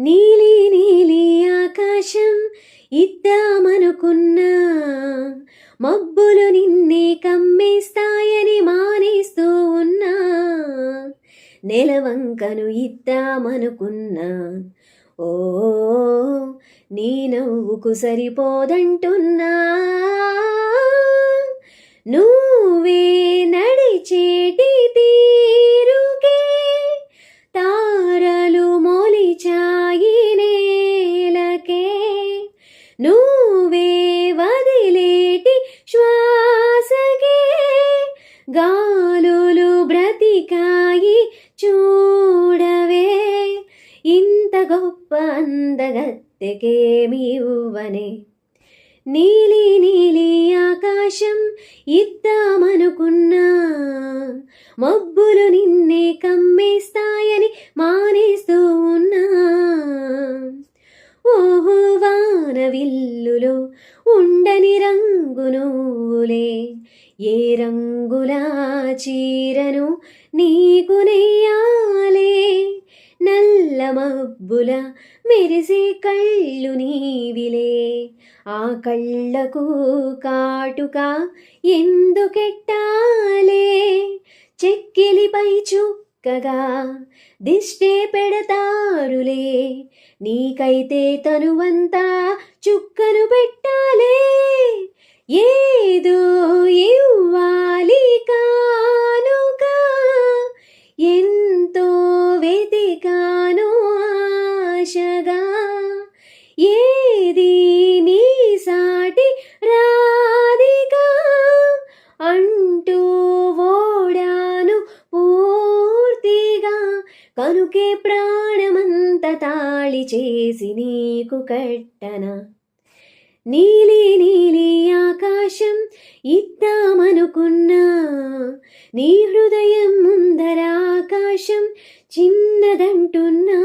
నీలి నీలి ఆకాశం ఇద్దామనుకున్నా. మబ్బులు నిన్నే కమ్మేస్తాయని మానేస్తూ ఉన్నా. నెలవంకను ఇద్దామనుకున్నా. ఓ నీ నవ్వుకు సరిపోదంటున్నా. నువ్వు గాలులు బ్రతికాయి చూడవే. ఇంత గొప్ప అందగత్తెకేమి ఇవ్వనే నీలి నీలి ఆకాశం ఇద్దామనుకున్నా. మబ్బులు నిన్నే కమ్మేస్తాయని మానేస్తూ ఉన్నా. ఓహో వానవిల్లులో ఉండని రంగు నువ్వులే ఏ రంగులా చీరను నీకు నెయ్యాలే? నల్ల మబ్బుల మెరిసే కళ్ళు నీవిలే ఆ కళ్ళకు కాటుక ఎందుకెట్టాలే? చెక్కిలిపై చుక్కగా దిష్టే పెడతారులే నీకైతే తనువంతా చుక్కలు పెట్టాలే. ఏ కనుకే ప్రాణమంత తాళి చేసి నీకు కట్టనా నీలి నీలి ఆకాశం ఇద్దామనుకున్నా నీ హృదయం ముందర ఆకాశం చిన్నదంటున్నా